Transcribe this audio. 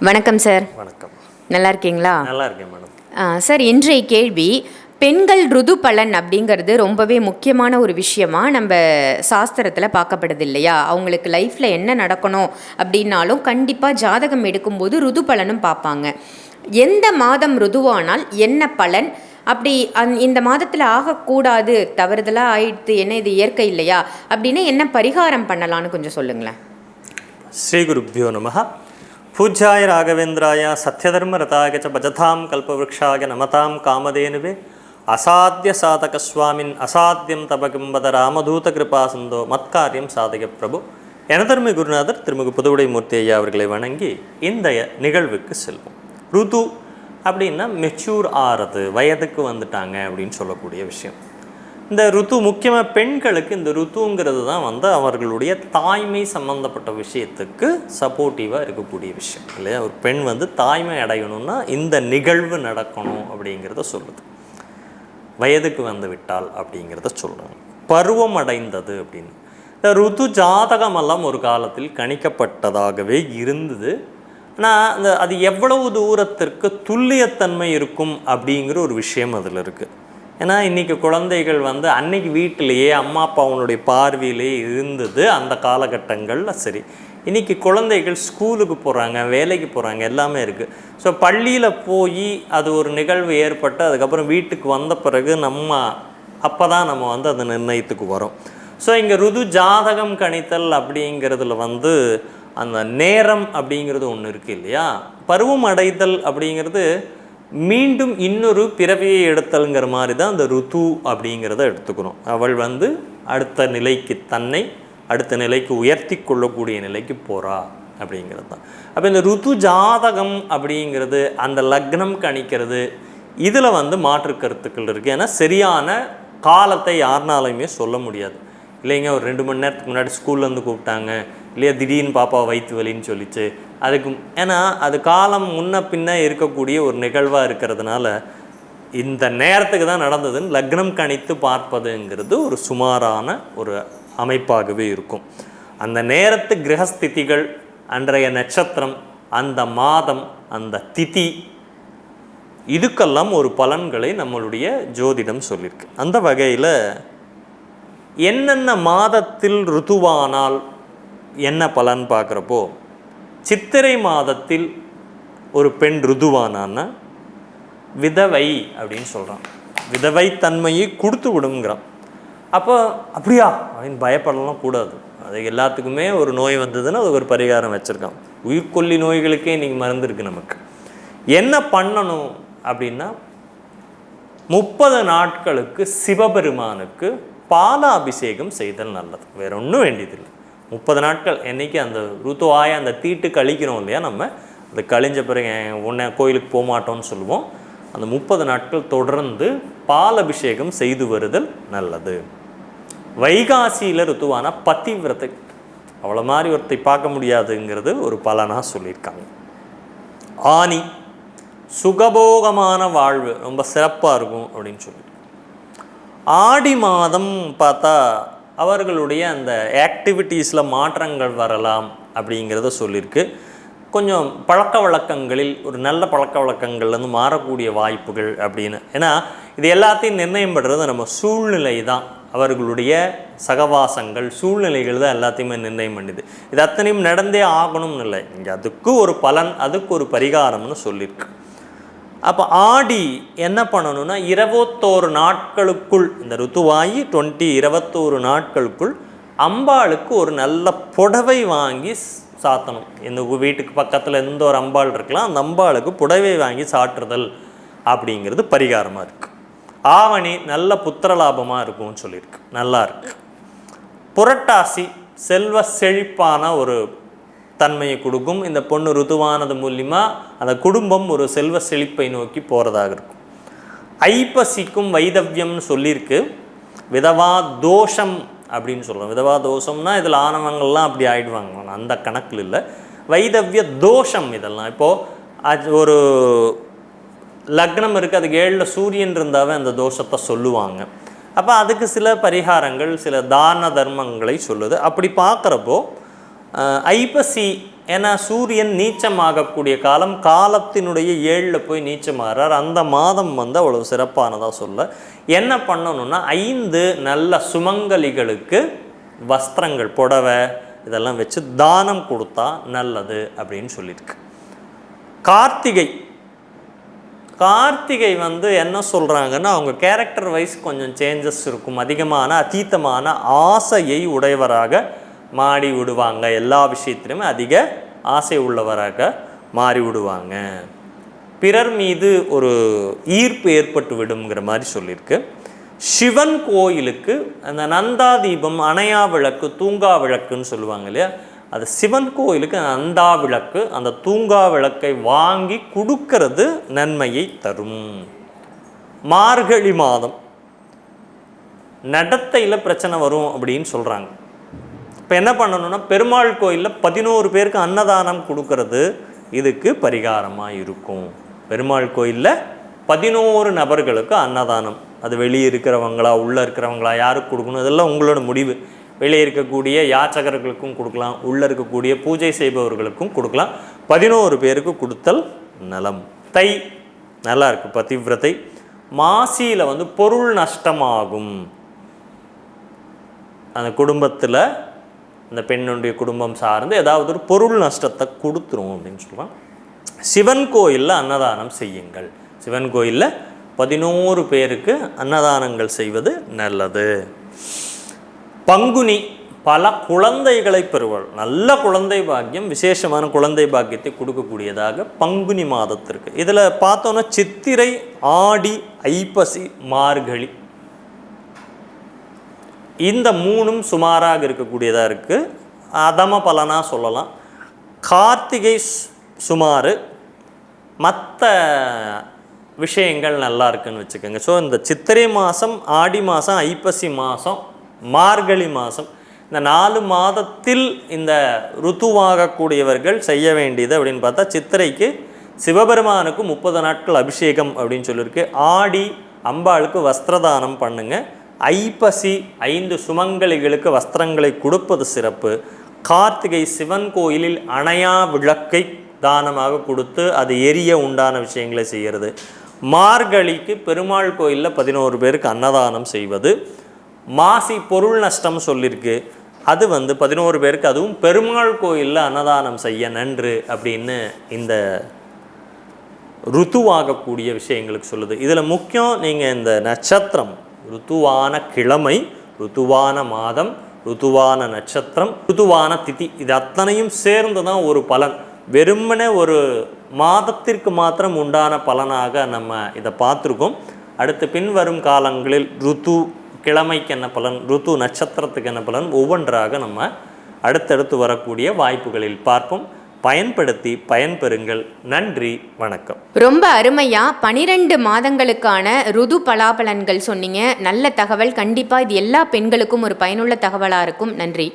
வணக்கம் சார் வணக்கம். நல்லா இருக்கீங்களா நல்லா இருக்கேன் மேடம் சார் இன்றைய கேள்வி பெண்கள் ருது பலன் அப்படிங்கிறது ரொம்பவே முக்கியமான ஒரு விஷயமா நம்ம சாஸ்திரத்தில் பார்க்கப்படுது இல்லையா? அவங்களுக்கு லைஃப்பில் என்ன நடக்கணும் அப்படின்னாலும் கண்டிப்பாக ஜாதகம் எடுக்கும்போது ருது பலனும் பார்ப்பாங்க. எந்த மாதம் ருதுவானால் என்ன பலன்? அப்படி அந் இந்த மாதத்தில் ஆகக்கூடாது தவறுதலாக ஆயிடுத்து என்ன இது இயற்கை இல்லையா? அப்படின்னு என்ன பரிகாரம் பண்ணலான்னு கொஞ்சம் சொல்லுங்களேன். ஸ்ரீகுருப்போ நம பூஜ்யாய ராகவேந்திராய சத்யதர்மரதாய ச பஜதாம் கல்பவருஷாய நமதாம் காமதேனுவே அசாத்திய சாதக சுவாமின் அசாத்தியம் தபகிம்பத ராமதூத கிருபா சந்தோ மத்காரியம் சாதக பிரபு எனதர்மை குருநாதர் திருமிகு புதுவுடை மூர்த்தி ஐயா அவர்களை வணங்கி இந்த நிகழ்வுக்கு செல்வோம் ருது அப்படின்னா மெச்சூர் ஆறது வயதுக்கு வந்துட்டாங்க அப்படின்னு சொல்லக்கூடிய விஷயம் இந்த ருத்து முக்கியமாக பெண்களுக்கு இந்த ருத்துங்கிறது தான் வந்து அவர்களுடைய தாய்மை சம்மந்தப்பட்ட விஷயத்துக்கு சப்போர்ட்டிவாக இருக்கக்கூடிய விஷயம் இல்லையா? ஒரு பெண் வந்து தாய்மை அடையணும்னா இந்த நிகழ்வு நடக்கணும் அப்படிங்கிறத சொல்லுது. வயதுக்கு வந்து விட்டால் அப்படிங்கிறத சொல்கிறாங்க பருவம் அடைந்தது அப்படின்னு. இந்த ருத்து ஜாதகமெல்லாம் ஒரு காலத்தில் கணிக்கப்பட்டதாகவே இருந்தது. ஆனால் அந்த அது எவ்வளவு தூரத்திற்கு துல்லியத்தன்மை இருக்கும் அப்படிங்கிற ஒரு விஷயம் அதில் இருக்குது ஏன்னா இன்றைக்கி குழந்தைகள் வந்து அன்னைக்கு வீட்டிலேயே அம்மா அப்பாவுடைய பார்வையிலே இருந்தது அந்த காலகட்டங்களில் சரி. இன்றைக்கி குழந்தைகள் ஸ்கூலுக்கு போகிறாங்க வேலைக்கு போகிறாங்க எல்லாமே இருக்குது ஸோ பள்ளியில் போய் அது ஒரு நிகழ்வு ஏற்பட்டு அதுக்கப்புறம் வீட்டுக்கு வந்த பிறகு நம்ம அப்போ தான் நம்ம வந்து அந்த நிர்ணயத்துக்கு வரோம். ஸோ இங்கே ருது ஜாதகம் கணித்தல் அப்படிங்கிறதுல வந்து அந்த நேரம் அப்படிங்கிறது ஒன்று இருக்குது இல்லையா? பருவம் அடைதல் அப்படிங்கிறது மீண்டும் இன்னொரு பிறவியை எடுத்தல்ங்கிற மாதிரி தான் அந்த ருத்து அப்படிங்கிறத எடுத்துக்கிறோம் அவள் வந்து அடுத்த நிலைக்கு தன்னை அடுத்த நிலைக்கு உயர்த்தி கொள்ளக்கூடிய நிலைக்கு போகிறா அப்படிங்கிறது தான். அப்போ இந்த ருத்து ஜாதகம் அப்படிங்கிறது அந்த லக்னம் கணிக்கிறது இதில் வந்து மாற்று கருத்துக்கள் இருக்குது ஏன்னா சரியான காலத்தை யாருனாலையுமே சொல்ல முடியாது. இல்லைங்க ஒரு ரெண்டு மணி நேரத்துக்கு முன்னாடி ஸ்கூல்லேருந்து கூப்பிட்டாங்க. இல்லையா திடீர்னு பாப்பா வயிற்று வலின்னு சொல்லிச்சு. அதுக்கு ஏன்னா அது காலம் முன்ன பின்ன இருக்கக்கூடிய ஒரு நிகழ்வாக இருக்கிறதுனால இந்த நேரத்துக்கு தான் நடந்ததுன்னு லக்னம் கணித்து பார்ப்பதுங்கிறது ஒரு சுமாரான ஒரு அமைப்பாகவே இருக்கும். அந்த நேரத்து கிரகஸ்திதிகள் அன்றைய நட்சத்திரம் அந்த மாதம் அந்த திதி இதுக்கெல்லாம் ஒரு பலன்களை நம்மளுடைய ஜோதிடம் சொல்லியிருக்கு அந்த வகையில் என்னென்ன மாதத்தில் ருத்துவானால் என்ன பலன் பார்க்குறப்போ சித்திரை மாதத்தில் ஒரு பெண் ருதுவானான்னா விதவை அப்படின்னு சொல்கிறான் விதவை தன்மையை கொடுத்து விடுங்கிறான். அப்போ அப்படியா? அப்படின்னு பயப்படலாம் கூடாது. அது எல்லாத்துக்குமே ஒரு நோய் வந்ததுன்னா அது ஒரு பரிகாரம் வச்சுருக்கான். உயிர்கொல்லி நோய்களுக்கே இன்றைக்கி மருந்து இருக்குது நமக்கு. என்ன பண்ணணும் அப்படின்னா முப்பது நாட்களுக்கு சிவபெருமானுக்கு பாலாபிஷேகம் செய்தல் நல்லது. வேற ஒன்றும் வேண்டியதில்லை. முப்பது நாட்கள் என்றைக்கு அந்த ருத்துவாய அந்த தீட்டு கழிக்கிறோம் இல்லையா நம்ம? அது கழிஞ்ச பிறகு உன்னை கோயிலுக்கு போக மாட்டோம்னு சொல்லுவோம். அந்த முப்பது நாட்கள் தொடர்ந்து பாலபிஷேகம் செய்து வருதல் நல்லது. வைகாசியில் ருத்துவான பத்திவிரத்தை அவ்வளோ மாதிரி ஒருத்தை பார்க்க முடியாதுங்கிறது ஒரு பலனாக சொல்லியிருக்காங்க. ஆனி சுகபோகமான வாழ்வு ரொம்ப சிறப்பாக இருக்கும் அப்படின்னு சொல்லி ஆடி மாதம் பார்த்தா அவர்களுடைய அந்த ஆக்டிவிட்டீஸில் மாற்றங்கள் வரலாம் அப்படிங்கிறத சொல்லியிருக்கு. கொஞ்சம் பழக்க வழக்கங்களில் ஒரு நல்ல பழக்க வழக்கங்கள்லேருந்து மாறக்கூடிய வாய்ப்புகள் அப்படின்னு. ஏன்னா இது எல்லாத்தையும் நிர்ணயம் பண்ணுறது நம்ம சூழ்நிலை தான். அவர்களுடைய சகவாசங்கள் சூழ்நிலைகள் தான் எல்லாத்தையுமே நிர்ணயம் பண்ணுது. இது அத்தனையும் நடந்தே ஆகணும்னு இல்லை. இங்கே அதுக்கு ஒரு பலன் அதுக்கு ஒரு பரிகாரம்னு சொல்லியிருக்கு. அப்போ ஆடி என்ன பண்ணணும்னா இருபத்தோரு நாட்களுக்குள் இந்த ருத்துவாயி டுவெண்ட்டி இருபத்தோரு நாட்களுக்குள் அம்பாளுக்கு ஒரு நல்ல புடவை வாங்கி சாத்தணும். இந்த வீட்டுக்கு பக்கத்தில் எந்த ஒரு அம்பாள் இருக்கலாம் அந்த அம்பாளுக்கு புடவை வாங்கி சாற்றுதல் அப்படிங்கிறது பரிகாரமாக இருக்குது ஆவணி நல்ல புத்திரலாபமாக இருக்கும்னு சொல்லியிருக்கு. நல்லா இருக்கு. புரட்டாசி செல்வ செழிப்பான ஒரு தன்மையை கொடுக்கும். இந்த பொண்ணு ருதுவானது மூலிமா அந்த குடும்பம் ஒரு செல்வ செழிப்பை நோக்கி போகிறதாக இருக்கும். ஐப்பசிக்கும் வைதவ்யம்னு சொல்லியிருக்கு. விதவா தோஷம் அப்படின்னு சொல்கிறோம் விதவா தோஷம்னா இதில் ஆணவங்கள்லாம் அப்படி ஆயிடுவாங்க. அந்த கணக்கில் இல்லை. வைதவ்ய தோஷம் இதெல்லாம். இப்போது அது ஒரு லக்னம் இருக்குது அதுக்கு ஏழில் சூரியன் இருந்தாவே அந்த தோஷத்தை சொல்லுவாங்க. அப்போ அதுக்கு சில பரிகாரங்கள் சில தான தர்மங்களை சொல்லுது. அப்படி பார்க்குறப்போ ஐப்பசி ஏன்னா சூரியன் நீச்சமாகக்கூடிய காலம் காலத்தினுடைய ஏழில் போய் நீச்சமாகிறார். அந்த மாதம் வந்து அவ்வளவு சிறப்பானதாக சொல்ல. என்ன பண்ணணும்னா ஐந்து நல்ல சுமங்கலிகளுக்கு வஸ்திரங்கள் புடவை இதெல்லாம் வச்சு தானம் கொடுத்தா நல்லது அப்படின்னு சொல்லியிருக்கு. கார்த்திகை. கார்த்திகை வந்து என்ன சொல்கிறாங்கன்னா அவங்க கேரக்டர் வைஸ் கொஞ்சம் சேஞ்சஸ் இருக்கும். அதிகமான அதீத்தமான ஆசையை உடையவராக மாடி விடுவாங்க. எல்லா விஷயத்திலுமே அதிக ஆசை உள்ளவராக மாறி விடுவாங்க. பிறர் மீது ஒரு ஈர்ப்பு ஏற்பட்டு விடுங்கிற மாதிரி சொல்லியிருக்கு. சிவன் கோயிலுக்கு அந்த நந்தா தீபம் அணையா விளக்கு தூங்கா விளக்குன்னு சொல்லுவாங்க இல்லையா? அது சிவன் கோயிலுக்கு நந்தா விளக்கு அந்த தூங்கா விளக்கை வாங்கி கொடுக்கறது நன்மையை தரும். மார்கழி மாதம். நடத்தையில் பிரச்சனை வரும் அப்படின்னு சொல்கிறாங்க இப்போ என்ன பண்ணணும்னா பெருமாள் கோயிலில் பதினோரு பேருக்கு அன்னதானம் கொடுக்கறது இதுக்கு பரிகாரமாக இருக்கும். பெருமாள் கோயிலில் பதினோரு நபர்களுக்கு அன்னதானம். அது வெளியே இருக்கிறவங்களா உள்ளே இருக்கிறவங்களா யாருக்கு கொடுக்கணும்? இதெல்லாம் உங்களோட முடிவு. வெளியே இருக்கக்கூடிய யாச்சகர்களுக்கும் கொடுக்கலாம். உள்ளே இருக்கக்கூடிய பூஜை செய்பவர்களுக்கும் கொடுக்கலாம். பதினோரு பேருக்கு கொடுத்தல் நலம். தை நல்லா இருக்கு. பதிவிரத்தை மாசியில் வந்து பொருள் நஷ்டமாகும். அந்த குடும்பத்தில் அந்த பெண்ணுடைய குடும்பம் சார்ந்து ஏதாவது ஒரு பொருள் நஷ்டத்தை கொடுத்துரும் அப்படின்னு சொல்லுவான் சிவன் கோயிலில் அன்னதானம் செய்யுங்கள். சிவன் கோயிலில் பதினோரு பேருக்கு அன்னதானங்கள் செய்வது நல்லது. பங்குனி பல குழந்தைகளை பெறுவாள். நல்ல குழந்தை பாக்கியம் விசேஷமான குழந்தை பாக்கியத்தை கொடுக்கக்கூடியதாக பங்குனி மாதத்திற்கு. இதில் பார்த்தோன்னா சித்திரை ஆடி ஐப்பசி மார்கழி இந்த மூணும் சுமாராக இருக்கக்கூடியதாக இருக்குது அதம பலனாக சொல்லலாம். கார்த்திகை சுமார் மற்ற விஷயங்கள் நல்லா இருக்குன்னு வச்சுக்கோங்க. ஸோ இந்த சித்திரை மாதம் ஆடி மாதம் ஐப்பசி மாதம் மார்கழி மாதம் இந்த நாலு மாதத்தில் இந்த ருத்துவாகக்கூடியவர்கள் செய்ய வேண்டியது அப்படின்னு பார்த்தா சித்திரைக்கு சிவபெருமானுக்கு முப்பது நாட்கள் அபிஷேகம் அப்படின்னு சொல்லியிருக்கு ஆடி அம்பாளுக்கு வஸ்திரதானம் பண்ணுங்கள் ஐப்பசி ஐந்து சுமங்கலிகளுக்கு வஸ்திரங்களை கொடுப்பது சிறப்பு. கார்த்திகை சிவன் கோயிலில் அணையா விளக்கை தானமாக கொடுத்து அது எரிய உண்டான விஷயங்களை செய்கிறது. மார்கழிக்கு பெருமாள் கோயிலில் பதினோரு பேருக்கு அன்னதானம் செய்வது. மாசி பொருள் நஷ்டம் சொல்லியிருக்கு அது வந்து பதினோரு பேருக்கு அதுவும் பெருமாள் கோயிலில் அன்னதானம் செய்ய நன்று அப்படின்னு இந்த ருத்துவாகக்கூடிய விஷயங்களுக்கு சொல்லுது. இதில் முக்கியம் நீங்கள் இந்த நட்சத்திரம் ருத்துவான கிழமை ருத்துவான மாதம் ருத்துவான நட்சத்திரம் ருத்துவான திதி. இது அத்தனையும் சேர்ந்து தான் ஒரு பலன். வெறுமனே ஒரு மாதத்திற்கு மாத்திரம் உண்டான பலனாக நம்ம இதை பார்த்துருக்கோம். அடுத்து பின்வரும் காலங்களில் ருத்து கிழமைக்கு என்ன பலன் ருத்து நட்சத்திரத்துக்கு என்ன பலன் ஒவ்வொன்றாக நம்ம அடுத்தடுத்து வரக்கூடிய வாய்ப்புகளில் பார்ப்போம். பயன்படுத்தி பயன்பெறுங்கள். நன்றி வணக்கம். ரொம்ப அருமையா பனிரெண்டு மாதங்களுக்கான ருது பலாபலன்கள் சொன்னீங்க. நல்ல தகவல். கண்டிப்பா இது எல்லா பெண்களுக்கும் ஒரு பயனுள்ள தகவலா இருக்கும். நன்றி.